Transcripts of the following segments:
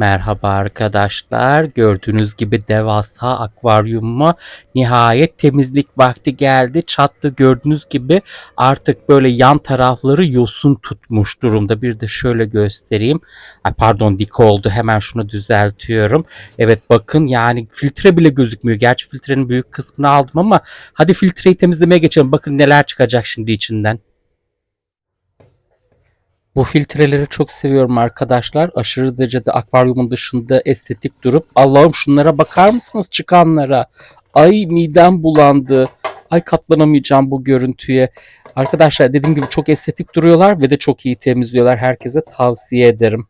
Merhaba arkadaşlar. Gördüğünüz gibi devasa akvaryumuma nihayet temizlik vakti geldi. Çattı gördüğünüz gibi artık böyle yan tarafları yosun tutmuş durumda. Bir de şöyle göstereyim. Ay pardon dik oldu. Hemen şunu düzeltiyorum. Evet bakın yani filtre bile gözükmüyor. Gerçi filtrenin büyük kısmını aldım ama hadi filtreyi temizlemeye geçelim. Bakın neler çıkacak şimdi içinden. Bu filtreleri çok seviyorum arkadaşlar. Aşırı derecede akvaryumun dışında estetik durup Allah'ım şunlara bakar mısınız çıkanlara? Ay midem bulandı. Ay katlanamayacağım bu görüntüye. Arkadaşlar dediğim gibi çok estetik duruyorlar ve de çok iyi temizliyorlar. Herkese tavsiye ederim.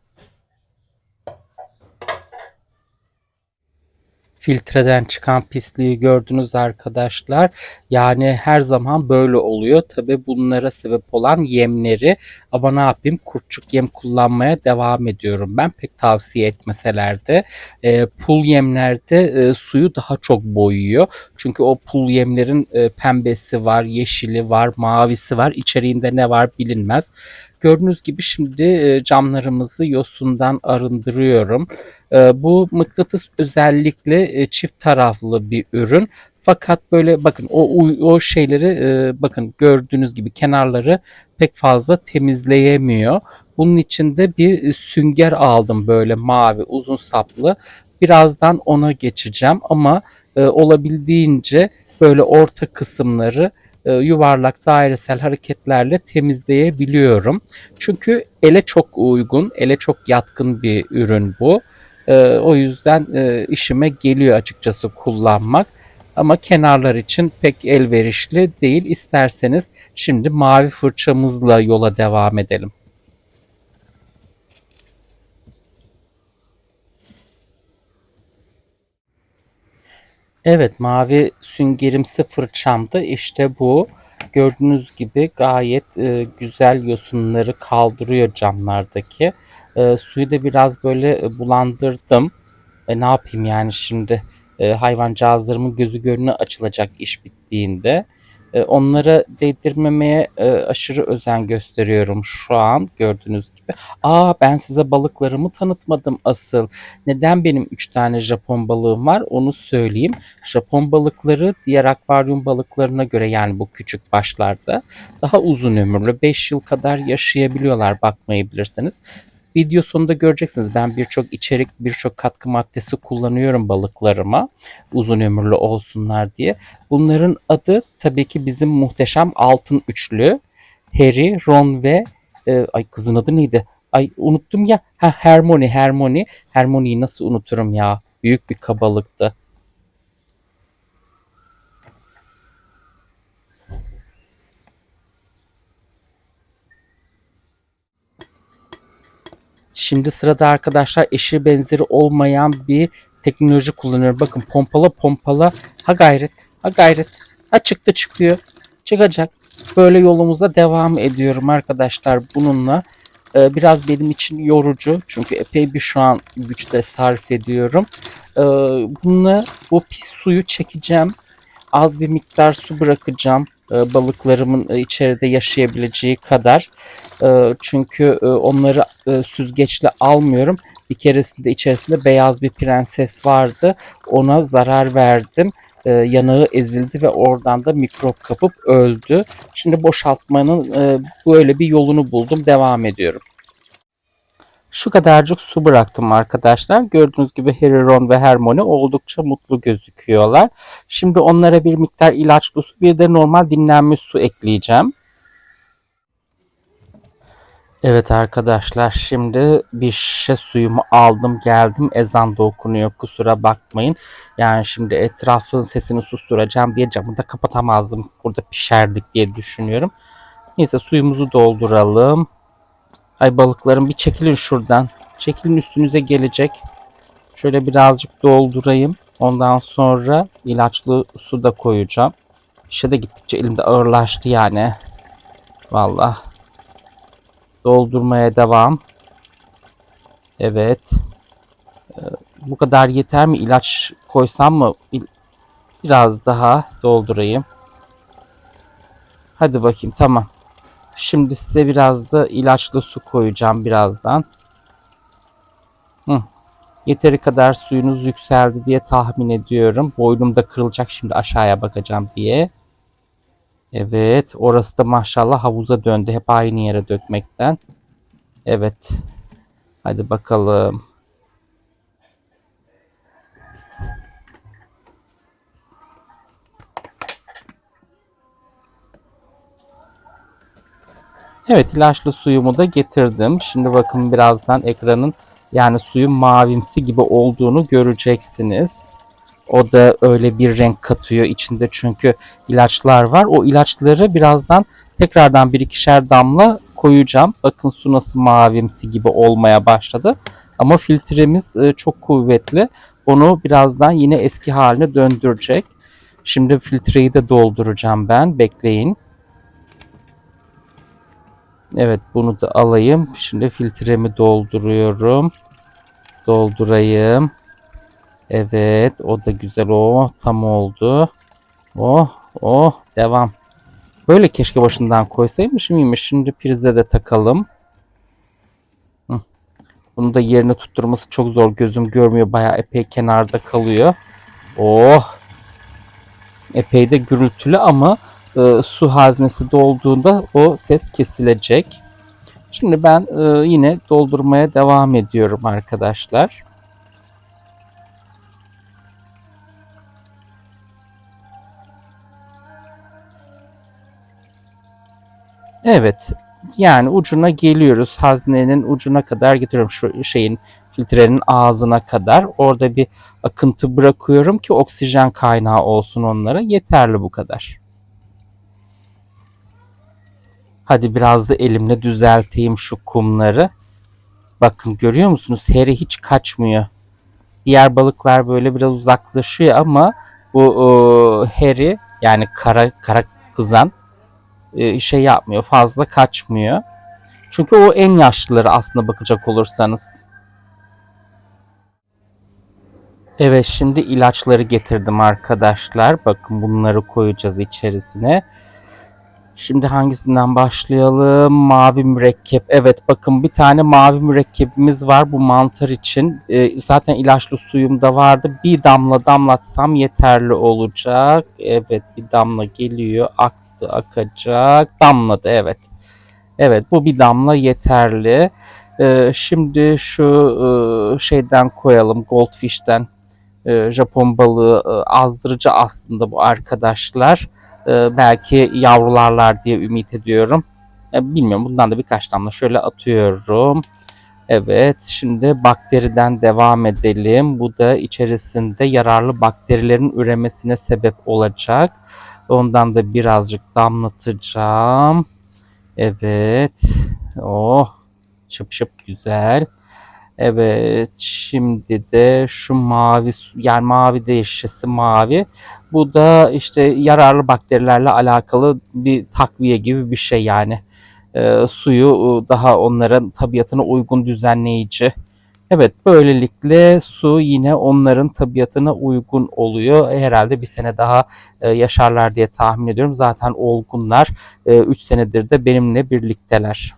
Filtreden çıkan pisliği gördünüz arkadaşlar. Yani her zaman böyle oluyor. Tabi bunlara sebep olan yemleri ama ne yapayım kurtçuk yem kullanmaya devam ediyorum ben. Pek tavsiye etmeseler de e, pul yemlerde e, suyu daha çok boyuyor. Çünkü o pul yemlerin e, pembesi var, yeşili var, mavisi var. İçeriğinde ne var bilinmez. Gördüğünüz gibi şimdi e, camlarımızı yosundan arındırıyorum. E, bu mıknatıs özellikle e, çift taraflı bir ürün. Fakat böyle bakın o o şeyleri bakın gördüğünüz gibi kenarları pek fazla temizleyemiyor. Bunun için de bir sünger aldım böyle mavi uzun saplı. Birazdan ona geçeceğim ama olabildiğince böyle orta kısımları yuvarlak dairesel hareketlerle temizleyebiliyorum. Çünkü ele çok uygun, ele çok yatkın bir ürün bu. E, o yüzden e, işime geliyor açıkçası kullanmak. Ama kenarlar için pek elverişli değil. İsterseniz şimdi mavi fırçamızla yola devam edelim. Evet mavi süngerimsi fırçam da işte bu. Gördüğünüz gibi gayet e, güzel yosunları kaldırıyor camlardaki. E, suyu da biraz böyle e, bulandırdım. E, ne yapayım yani şimdi e, hayvancağızlarımın gözü gönlü açılacak iş bittiğinde. E, onlara değdirmemeye e, aşırı özen gösteriyorum şu an gördüğünüz gibi. Aa ben size balıklarımı tanıtmadım asıl. Neden benim 3 tane Japon balığım var onu söyleyeyim. Japon balıkları diğer akvaryum balıklarına göre yani bu küçük başlarda daha uzun ömürlü 5 yıl kadar yaşayabiliyorlar bakmayabilirsiniz. Video sonunda göreceksiniz. Ben birçok içerik, birçok katkı maddesi kullanıyorum balıklarıma. Uzun ömürlü olsunlar diye. Bunların adı tabii ki bizim muhteşem altın üçlü. Harry, Ron ve e, ay kızın adı neydi? Ay unuttum ya. Ha Hermione, Hermione. Hermione'yi nasıl unuturum ya? Büyük bir kabalıktı. Şimdi sırada arkadaşlar eşi benzeri olmayan bir teknoloji kullanıyorum. Bakın pompala pompala. Ha gayret. Ha gayret. Ha çıktı çıkıyor. Çıkacak. Böyle yolumuza devam ediyorum arkadaşlar bununla. Ee, biraz benim için yorucu. Çünkü epey bir şu an güçte sarf ediyorum. Ee, bununla bu pis suyu çekeceğim. Az bir miktar su bırakacağım. E, balıklarımın e, içeride yaşayabileceği kadar. E, çünkü onları süzgeçle almıyorum. Bir keresinde içerisinde beyaz bir prenses vardı. Ona zarar verdim. Yanağı ezildi ve oradan da mikrop kapıp öldü. Şimdi boşaltmanın böyle bir yolunu buldum. Devam ediyorum. Şu kadarcık su bıraktım arkadaşlar. Gördüğünüz gibi Harry, Ron ve Hermione oldukça mutlu gözüküyorlar. Şimdi onlara bir miktar ilaçlı su bir de normal dinlenmiş su ekleyeceğim. Evet arkadaşlar şimdi bir şişe suyumu aldım geldim ezan da okunuyor kusura bakmayın. Yani şimdi etrafın sesini susturacağım diye camı da kapatamazdım burada pişerdik diye düşünüyorum. Neyse suyumuzu dolduralım. Ay balıklarım bir çekilin şuradan. Çekilin üstünüze gelecek. Şöyle birazcık doldurayım. Ondan sonra ilaçlı su da koyacağım. İşe de gittikçe elimde ağırlaştı yani. Valla. Doldurmaya devam. Evet. Ee, bu kadar yeter mi? İlaç koysam mı? Biraz daha doldurayım. Hadi bakayım tamam. Şimdi size biraz da ilaçlı su koyacağım birazdan. Hı. Yeteri kadar suyunuz yükseldi diye tahmin ediyorum. Boynum da kırılacak şimdi aşağıya bakacağım diye. Evet orası da maşallah havuza döndü hep aynı yere dökmekten. Evet. Hadi bakalım. Evet ilaçlı suyumu da getirdim. Şimdi bakın birazdan ekranın yani suyun mavimsi gibi olduğunu göreceksiniz. O da öyle bir renk katıyor içinde çünkü ilaçlar var. O ilaçları birazdan tekrardan bir ikişer damla koyacağım. Bakın su nasıl mavimsi gibi olmaya başladı. Ama filtremiz e, çok kuvvetli. Onu birazdan yine eski haline döndürecek. Şimdi filtreyi de dolduracağım ben. Bekleyin. Evet bunu da alayım. Şimdi filtremi dolduruyorum. Doldurayım. Evet o da güzel o tam oldu. Oh oh devam. Böyle keşke başından koysaymışım iyiymiş. Şimdi prize de takalım. Bunu da yerine tutturması çok zor. Gözüm görmüyor. Bayağı epey kenarda kalıyor. Oh. Epey de gürültülü ama e, su haznesi dolduğunda o ses kesilecek. Şimdi ben e, yine doldurmaya devam ediyorum arkadaşlar. Evet. Yani ucuna geliyoruz. Haznenin ucuna kadar getiriyorum. Şu şeyin filtrenin ağzına kadar. Orada bir akıntı bırakıyorum ki oksijen kaynağı olsun onlara. Yeterli bu kadar. Hadi biraz da elimle düzelteyim şu kumları. Bakın görüyor musunuz? Heri hiç kaçmıyor. Diğer balıklar böyle biraz uzaklaşıyor ama bu o, heri yani kara kara kızan e, şey yapmıyor. Fazla kaçmıyor. Çünkü o en yaşlıları aslında bakacak olursanız. Evet şimdi ilaçları getirdim arkadaşlar. Bakın bunları koyacağız içerisine. Şimdi hangisinden başlayalım? Mavi mürekkep. Evet bakın bir tane mavi mürekkebimiz var bu mantar için. Ee, zaten ilaçlı suyum da vardı. Bir damla damlatsam yeterli olacak. Evet bir damla geliyor. Aktı akacak. Damladı evet. Evet bu bir damla yeterli. Ee, şimdi şu e, şeyden koyalım. Goldfish'ten. E, Japon balığı e, azdırıcı aslında bu arkadaşlar. E, belki yavrularlar diye ümit ediyorum. E, bilmiyorum bundan da birkaç damla şöyle atıyorum. Evet şimdi bakteriden devam edelim. Bu da içerisinde yararlı bakterilerin üremesine sebep olacak. Ondan da birazcık damlatacağım. Evet. Oh şıp şıp güzel. Evet şimdi de şu mavi yani mavi de şişesi mavi. Bu da işte yararlı bakterilerle alakalı bir takviye gibi bir şey yani. E, suyu daha onların tabiatına uygun düzenleyici. Evet böylelikle su yine onların tabiatına uygun oluyor. Herhalde bir sene daha e, yaşarlar diye tahmin ediyorum. Zaten olgunlar 3 e, senedir de benimle birlikteler.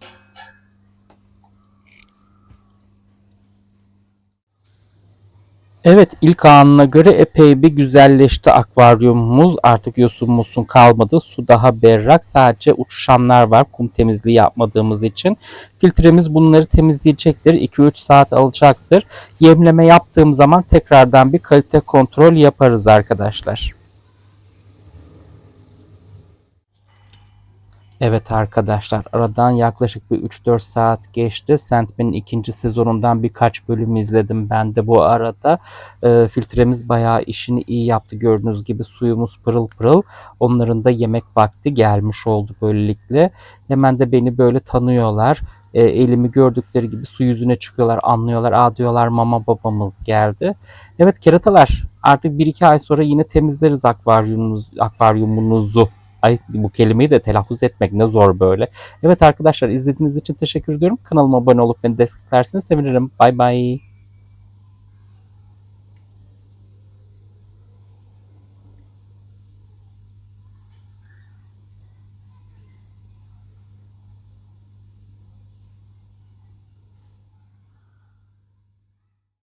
Evet ilk anına göre epey bir güzelleşti akvaryumumuz. Artık yosun musun kalmadı. Su daha berrak. Sadece uçuşanlar var kum temizliği yapmadığımız için. Filtremiz bunları temizleyecektir. 2-3 saat alacaktır. Yemleme yaptığım zaman tekrardan bir kalite kontrol yaparız arkadaşlar. Evet arkadaşlar aradan yaklaşık bir 3-4 saat geçti. Sandman'in ikinci sezonundan birkaç bölüm izledim ben de bu arada. E, filtremiz bayağı işini iyi yaptı gördüğünüz gibi suyumuz pırıl pırıl. Onların da yemek vakti gelmiş oldu böylelikle. Hemen de beni böyle tanıyorlar. E, elimi gördükleri gibi su yüzüne çıkıyorlar anlıyorlar. Aa diyorlar mama babamız geldi. Evet keratalar artık 1-2 ay sonra yine temizleriz akvaryumunuz, akvaryumunuzu. Ay bu kelimeyi de telaffuz etmek ne zor böyle. Evet arkadaşlar izlediğiniz için teşekkür ediyorum. Kanalıma abone olup beni desteklerseniz sevinirim. Bay bay.